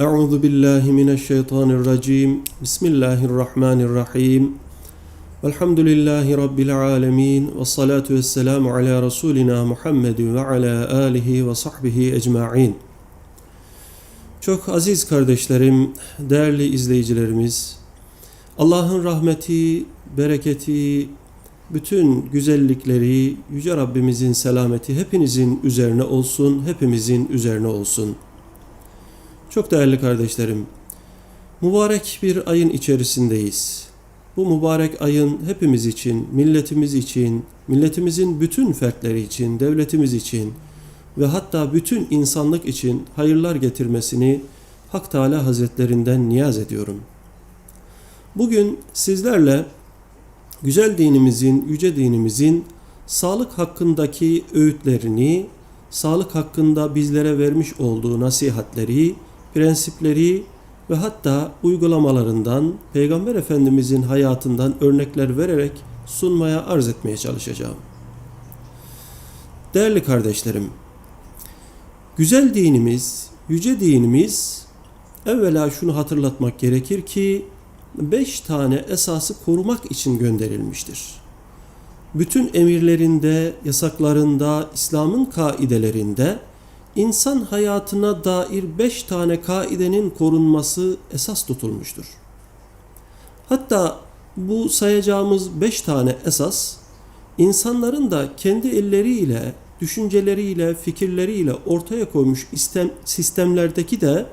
أعوذ بالله من الشيطان الرجيم بسم الله الرحمن الرحيم والحمد لله رب العالمين والصلاة والسلام على رسولنا محمد وعلى آله وصحبه أجمعين Çok aziz kardeşlerim, değerli izleyicilerimiz, Allah'ın rahmeti, bereketi, bütün güzellikleri, Yüce Rabbimizin selameti hepinizin üzerine olsun, hepimizin üzerine olsun. Çok değerli kardeşlerim, mübarek bir ayın içerisindeyiz. Bu mübarek ayın hepimiz için, milletimiz için, milletimizin bütün fertleri için, devletimiz için ve hatta bütün insanlık için hayırlar getirmesini Hak Teala Hazretlerinden niyaz ediyorum. Bugün sizlerle güzel dinimizin, yüce dinimizin sağlık hakkındaki öğütlerini, sağlık hakkında bizlere vermiş olduğu nasihatleri, prensipleri ve hatta uygulamalarından Peygamber Efendimizin hayatından örnekler vererek sunmaya arz etmeye çalışacağım. Değerli kardeşlerim, güzel dinimiz, yüce dinimiz evvela şunu hatırlatmak gerekir ki beş tane esası korumak için gönderilmiştir. Bütün emirlerinde, yasaklarında, İslam'ın kaidelerinde insan hayatına dair beş tane kaidenin korunması esas tutulmuştur. Hatta bu sayacağımız beş tane esas insanların da kendi elleriyle, düşünceleriyle, fikirleriyle ortaya koymuş istem, sistemlerdeki de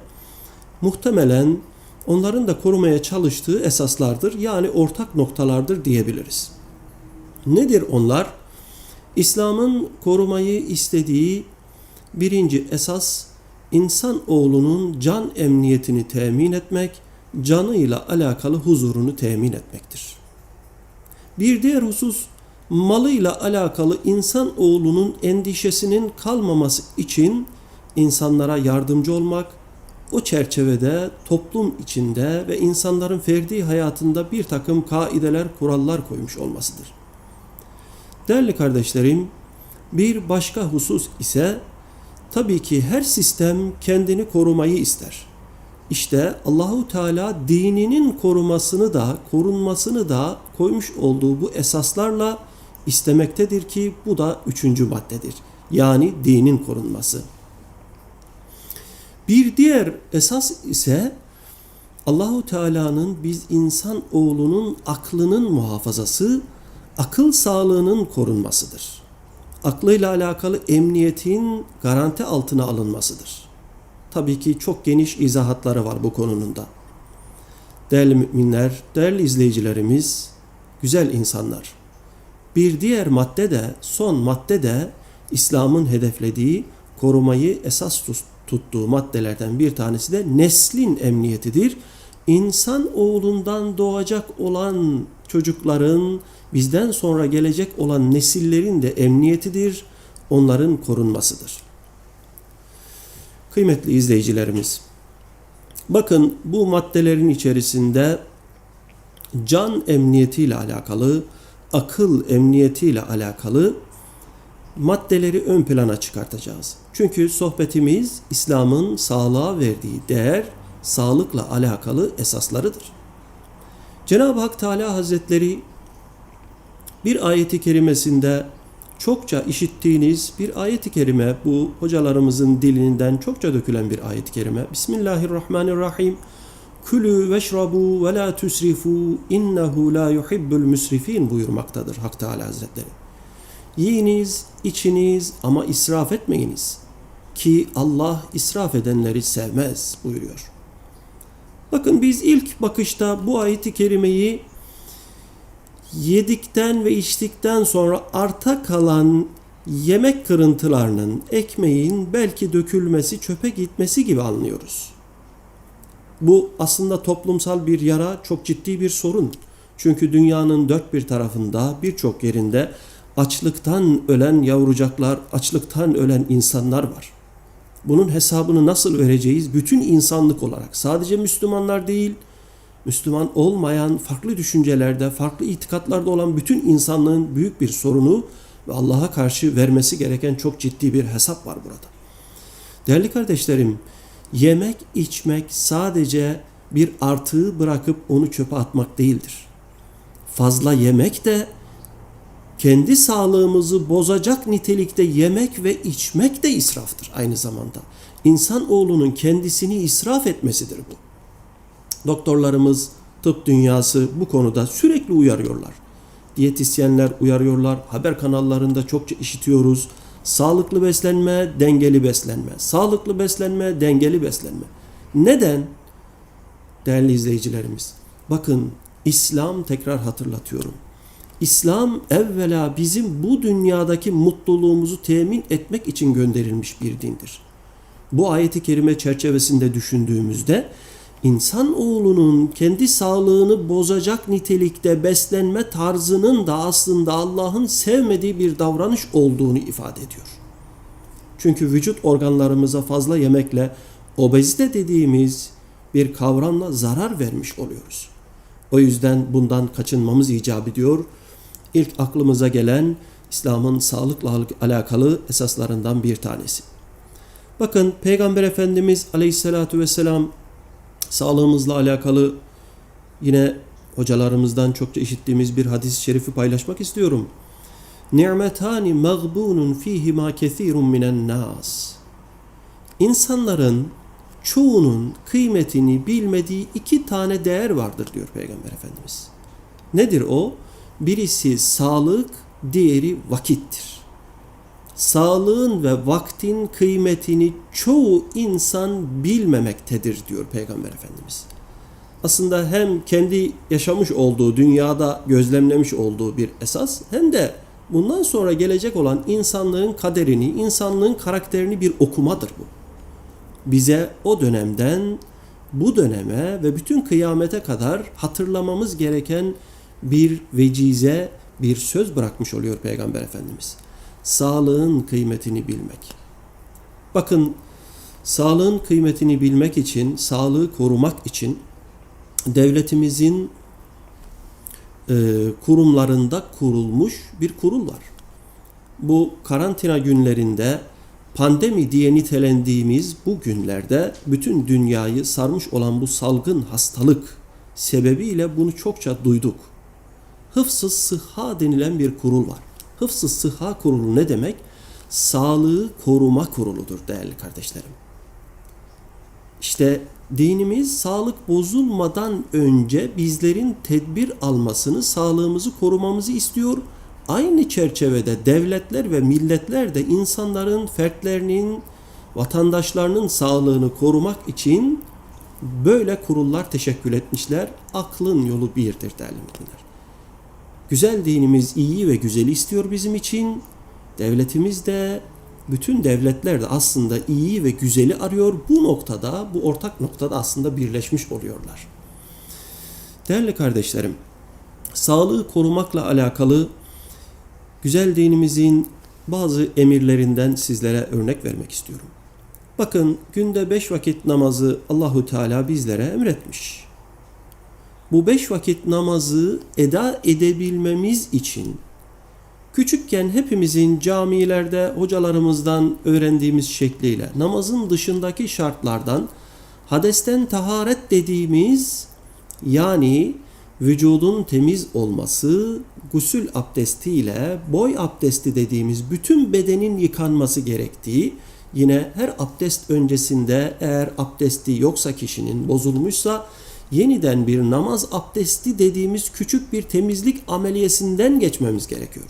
muhtemelen onların da korumaya çalıştığı esaslardır. Yani ortak noktalardır diyebiliriz. Nedir onlar? İslam'ın korumayı istediği birinci esas insan oğlunun can emniyetini temin etmek, canıyla alakalı huzurunu temin etmektir. Bir diğer husus malıyla alakalı insan oğlunun endişesinin kalmaması için insanlara yardımcı olmak, o çerçevede toplum içinde ve insanların ferdi hayatında bir takım kaideler, kurallar koymuş olmasıdır. Değerli kardeşlerim, bir başka husus ise tabii ki her sistem kendini korumayı ister. İşte Allahu Teala dininin korumasını da, korunmasını da koymuş olduğu bu esaslarla istemektedir ki bu da üçüncü maddedir. Yani dinin korunması. Bir diğer esas ise Allahu Teala'nın biz insan oğlunun aklının muhafazası, akıl sağlığının korunmasıdır. Aklıyla alakalı emniyetin garanti altına alınmasıdır. Tabii ki çok geniş izahatları var bu konunun da. Değerli müminler, değerli izleyicilerimiz, güzel insanlar. Bir diğer madde de, son madde de İslam'ın hedeflediği korumayı esas tuttuğu maddelerden bir tanesi de neslin emniyetidir. İnsan oğlundan doğacak olan çocukların, bizden sonra gelecek olan nesillerin de emniyetidir, onların korunmasıdır. Kıymetli izleyicilerimiz, bakın bu maddelerin içerisinde can emniyetiyle alakalı, akıl emniyetiyle alakalı maddeleri ön plana çıkartacağız. Çünkü sohbetimiz İslam'ın sağlığa verdiği değer, sağlıkla alakalı esaslarıdır. Cenab-ı Hak Teala Hazretleri bir ayeti kerimesinde çokça işittiğiniz bir ayeti kerime bu hocalarımızın dilinden çokça dökülen bir ayet-i kerime. Bismillahirrahmanirrahim. Külü veşrabu ve la tusrifu innehu la yuhibbul müsrifin buyurmaktadır Hak Teala Hazretleri. Yiyiniz, içiniz ama israf etmeyiniz ki Allah israf edenleri sevmez buyuruyor. Bakın biz ilk bakışta bu ayeti kerimeyi yedikten ve içtikten sonra arta kalan yemek kırıntılarının, ekmeğin belki dökülmesi, çöpe gitmesi gibi anlıyoruz. Bu aslında toplumsal bir yara, çok ciddi bir sorun. Çünkü dünyanın dört bir tarafında, birçok yerinde açlıktan ölen yavrucaklar, açlıktan ölen insanlar var. Bunun hesabını nasıl vereceğiz? Bütün insanlık olarak. Sadece Müslümanlar değil, Müslüman olmayan, farklı düşüncelerde, farklı itikatlarda olan bütün insanlığın büyük bir sorunu ve Allah'a karşı vermesi gereken çok ciddi bir hesap var burada. Değerli kardeşlerim, Yemek, içmek sadece bir artığı bırakıp onu çöpe atmak değildir. Fazla yemek de kendi sağlığımızı bozacak nitelikte yemek ve içmek de israftır aynı zamanda. İnsan oğlunun kendisini israf etmesidir bu. Doktorlarımız, tıp dünyası bu konuda sürekli uyarıyorlar. Diyetisyenler uyarıyorlar. Haber kanallarında çokça işitiyoruz. Sağlıklı beslenme, dengeli beslenme. Sağlıklı beslenme, dengeli beslenme. Neden? Değerli izleyicilerimiz, bakın İslam tekrar hatırlatıyorum. İslam evvela bizim bu dünyadaki mutluluğumuzu temin etmek için gönderilmiş bir dindir. Bu ayeti kerime çerçevesinde düşündüğümüzde insan oğlunun kendi sağlığını bozacak nitelikte beslenme tarzının da aslında Allah'ın sevmediği bir davranış olduğunu ifade ediyor. Çünkü vücut organlarımıza fazla yemekle obezite dediğimiz bir kavramla zarar vermiş oluyoruz. O yüzden bundan kaçınmamız icap ediyor. İlk aklımıza gelen İslam'ın sağlıkla alakalı esaslarından bir tanesi. Bakın Peygamber Efendimiz Aleyhisselatü Vesselam sağlığımızla alakalı yine hocalarımızdan çokça işittiğimiz bir hadis-i şerifi paylaşmak istiyorum. Ni'metani mağbunun fihima kethirun minen nas. İnsanların çoğunun kıymetini bilmediği iki tane değer vardır diyor Peygamber Efendimiz. Nedir o? Birisi sağlık, diğeri vakittir. Sağlığın ve vaktin kıymetini çoğu insan bilmemektedir diyor Peygamber Efendimiz. Aslında hem kendi yaşamış olduğu, dünyada gözlemlemiş olduğu bir esas hem de bundan sonra gelecek olan insanlığın kaderini, insanlığın karakterini bir okumadır bu bize o dönemden bu döneme ve bütün kıyamete kadar hatırlamamız gereken bir vecize, bir söz bırakmış oluyor Peygamber Efendimiz. Sağlığın kıymetini bilmek. Bakın sağlığın kıymetini bilmek için, sağlığı korumak için devletimizin e, kurumlarında kurulmuş bir kurul var. Bu karantina günlerinde pandemi diye nitelendiğimiz bu günlerde bütün dünyayı sarmış olan bu salgın hastalık sebebiyle bunu çokça duyduk. Hıfzı Sıhha denilen bir kurul var. Hıfzı Sıhha kurulu ne demek? Sağlığı koruma kuruludur değerli kardeşlerim. İşte dinimiz sağlık bozulmadan önce bizlerin tedbir almasını, sağlığımızı korumamızı istiyor Aynı çerçevede devletler ve milletler de insanların, fertlerinin, vatandaşlarının sağlığını korumak için böyle kurullar teşekkül etmişler. Aklın yolu birdir değerli müminler. Güzel dinimiz iyi ve güzeli istiyor bizim için. Devletimiz de bütün devletler de aslında iyi ve güzeli arıyor. Bu noktada, bu ortak noktada aslında birleşmiş oluyorlar. Değerli kardeşlerim, sağlığı korumakla alakalı güzel dinimizin bazı emirlerinden sizlere örnek vermek istiyorum. Bakın günde beş vakit namazı Allahu Teala bizlere emretmiş. Bu beş vakit namazı eda edebilmemiz için küçükken hepimizin camilerde hocalarımızdan öğrendiğimiz şekliyle namazın dışındaki şartlardan hadesten taharet dediğimiz yani vücudun temiz olması, gusül abdestiyle boy abdesti dediğimiz bütün bedenin yıkanması gerektiği, yine her abdest öncesinde eğer abdesti yoksa kişinin bozulmuşsa yeniden bir namaz abdesti dediğimiz küçük bir temizlik ameliyesinden geçmemiz gerekiyor.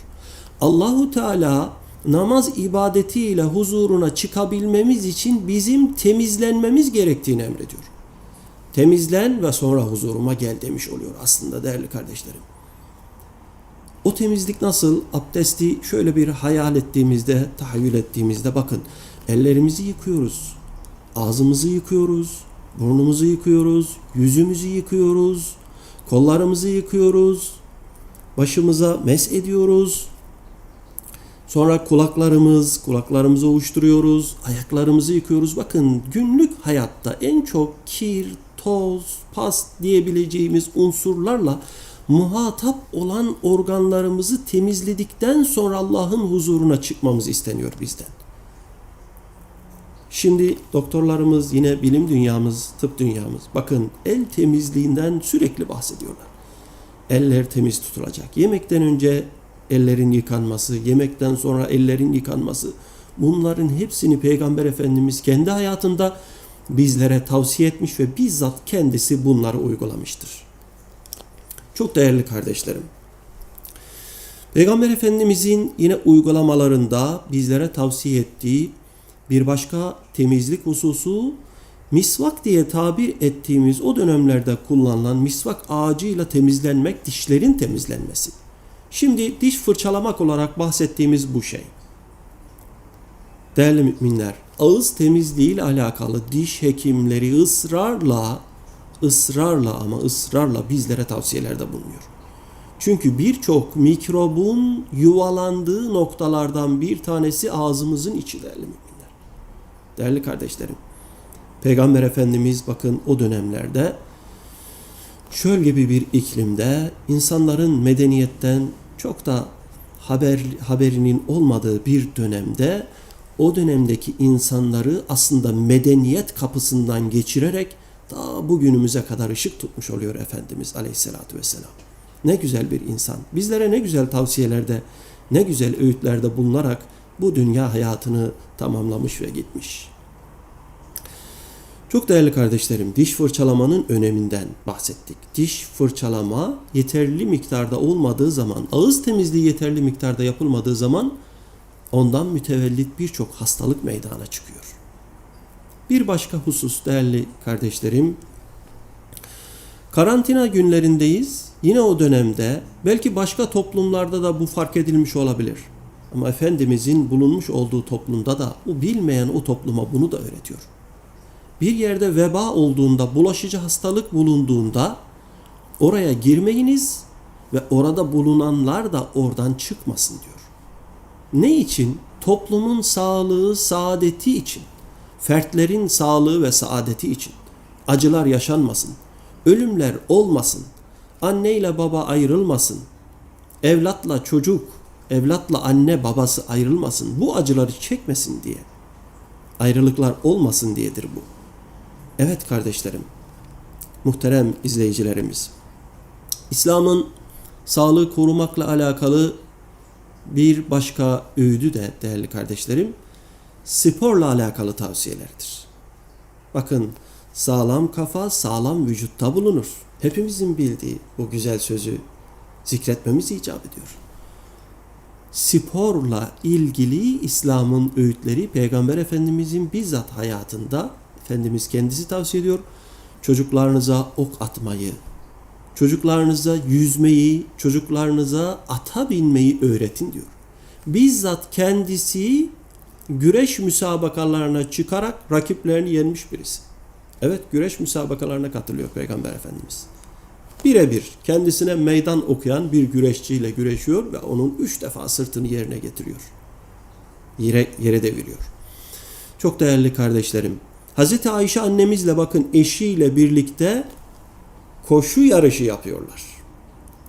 Allahu Teala namaz ibadetiyle huzuruna çıkabilmemiz için bizim temizlenmemiz gerektiğini emrediyor. Temizlen ve sonra huzuruma gel demiş oluyor aslında değerli kardeşlerim. O temizlik nasıl? Abdesti şöyle bir hayal ettiğimizde, tahayyül ettiğimizde bakın ellerimizi yıkıyoruz, ağzımızı yıkıyoruz, burnumuzu yıkıyoruz, yüzümüzü yıkıyoruz, kollarımızı yıkıyoruz, başımıza mes ediyoruz. Sonra kulaklarımız, kulaklarımızı ovuşturuyoruz, ayaklarımızı yıkıyoruz. Bakın günlük hayatta en çok kir, toz, pas diyebileceğimiz unsurlarla muhatap olan organlarımızı temizledikten sonra Allah'ın huzuruna çıkmamız isteniyor bizden. Şimdi doktorlarımız yine bilim dünyamız, tıp dünyamız bakın el temizliğinden sürekli bahsediyorlar. Eller temiz tutulacak. Yemekten önce ellerin yıkanması, yemekten sonra ellerin yıkanması bunların hepsini Peygamber Efendimiz kendi hayatında bizlere tavsiye etmiş ve bizzat kendisi bunları uygulamıştır. Çok değerli kardeşlerim. Peygamber Efendimizin yine uygulamalarında bizlere tavsiye ettiği bir başka temizlik hususu misvak diye tabir ettiğimiz o dönemlerde kullanılan misvak ağacıyla temizlenmek, dişlerin temizlenmesi. Şimdi diş fırçalamak olarak bahsettiğimiz bu şey. Değerli müminler, ağız temizliği ile alakalı diş hekimleri ısrarla, ısrarla ama ısrarla bizlere tavsiyelerde bulunuyor. Çünkü birçok mikrobun yuvalandığı noktalardan bir tanesi ağzımızın içi değerli müminler. Değerli kardeşlerim, Peygamber Efendimiz bakın o dönemlerde şöyle gibi bir iklimde insanların medeniyetten çok da haber haberinin olmadığı bir dönemde o dönemdeki insanları aslında medeniyet kapısından geçirerek daha bugünümüze kadar ışık tutmuş oluyor Efendimiz Aleyhisselatü Vesselam. Ne güzel bir insan. Bizlere ne güzel tavsiyelerde, ne güzel öğütlerde bulunarak bu dünya hayatını tamamlamış ve gitmiş. Çok değerli kardeşlerim, diş fırçalamanın öneminden bahsettik. Diş fırçalama yeterli miktarda olmadığı zaman, ağız temizliği yeterli miktarda yapılmadığı zaman ondan mütevellit birçok hastalık meydana çıkıyor. Bir başka husus değerli kardeşlerim, karantina günlerindeyiz. Yine o dönemde belki başka toplumlarda da bu fark edilmiş olabilir. Ama Efendimizin bulunmuş olduğu toplumda da o bilmeyen o topluma bunu da öğretiyor. Bir yerde veba olduğunda, bulaşıcı hastalık bulunduğunda oraya girmeyiniz ve orada bulunanlar da oradan çıkmasın diyor. Ne için? Toplumun sağlığı, saadeti için. Fertlerin sağlığı ve saadeti için. Acılar yaşanmasın. Ölümler olmasın. Anne ile baba ayrılmasın. Evlatla çocuk, evlatla anne babası ayrılmasın. Bu acıları çekmesin diye. Ayrılıklar olmasın diyedir bu. Evet kardeşlerim, muhterem izleyicilerimiz. İslam'ın sağlığı korumakla alakalı bir başka öğüdü de değerli kardeşlerim, sporla alakalı tavsiyelerdir. Bakın sağlam kafa sağlam vücutta bulunur. Hepimizin bildiği bu güzel sözü zikretmemiz icap ediyor. Sporla ilgili İslam'ın öğütleri Peygamber Efendimizin bizzat hayatında Efendimiz kendisi tavsiye ediyor. Çocuklarınıza ok atmayı, çocuklarınıza yüzmeyi, çocuklarınıza ata binmeyi öğretin diyor. Bizzat kendisi güreş müsabakalarına çıkarak rakiplerini yenmiş birisi. Evet güreş müsabakalarına katılıyor Peygamber Efendimiz. Birebir kendisine meydan okuyan bir güreşçiyle güreşiyor ve onun üç defa sırtını yerine getiriyor. Yere, yere deviriyor. Çok değerli kardeşlerim, Hazreti Ayşe annemizle bakın eşiyle birlikte koşu yarışı yapıyorlar.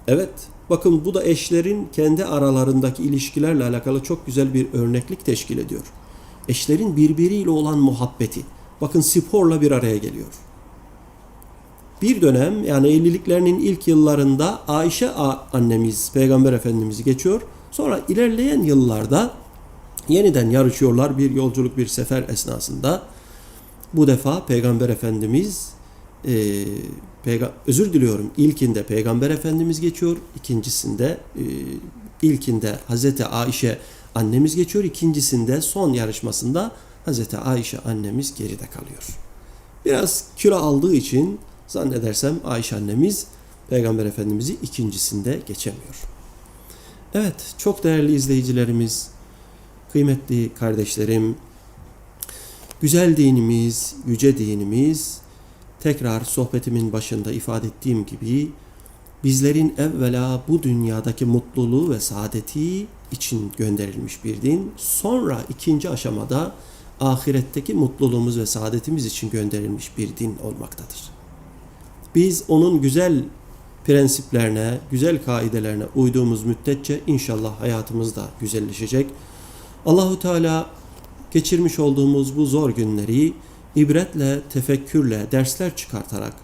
Evet, bakın bu da eşlerin kendi aralarındaki ilişkilerle alakalı çok güzel bir örneklik teşkil ediyor. Eşlerin birbiriyle olan muhabbeti. Bakın sporla bir araya geliyor. Bir dönem yani evliliklerinin ilk yıllarında Ayşe annemiz Peygamber Efendimiz'i geçiyor. Sonra ilerleyen yıllarda yeniden yarışıyorlar bir yolculuk bir sefer esnasında. Bu defa Peygamber Efendimiz e, peyga özür diliyorum ilkinde Peygamber Efendimiz geçiyor, ikincisinde e, ilkinde Hazreti Ayşe annemiz geçiyor, ikincisinde son yarışmasında Hazreti Ayşe annemiz geride kalıyor. Biraz kilo aldığı için zannedersem Ayşe annemiz Peygamber Efendimiz'i ikincisinde geçemiyor. Evet, çok değerli izleyicilerimiz, kıymetli kardeşlerim, güzel dinimiz, yüce dinimiz, tekrar sohbetimin başında ifade ettiğim gibi, bizlerin evvela bu dünyadaki mutluluğu ve saadeti için gönderilmiş bir din, sonra ikinci aşamada ahiretteki mutluluğumuz ve saadetimiz için gönderilmiş bir din olmaktadır. Biz onun güzel prensiplerine, güzel kaidelerine uyduğumuz müddetçe inşallah hayatımız da güzelleşecek. Allahu Teala geçirmiş olduğumuz bu zor günleri ibretle, tefekkürle, dersler çıkartarak,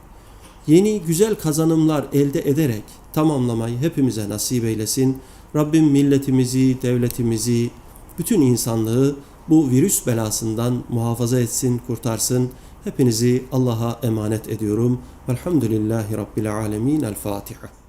yeni güzel kazanımlar elde ederek tamamlamayı hepimize nasip eylesin. Rabbim milletimizi, devletimizi, bütün insanlığı bu virüs belasından muhafaza etsin, kurtarsın. Hepinizi Allah'a emanet ediyorum. Velhamdülillahi Rabbil Alemin. El Fatiha.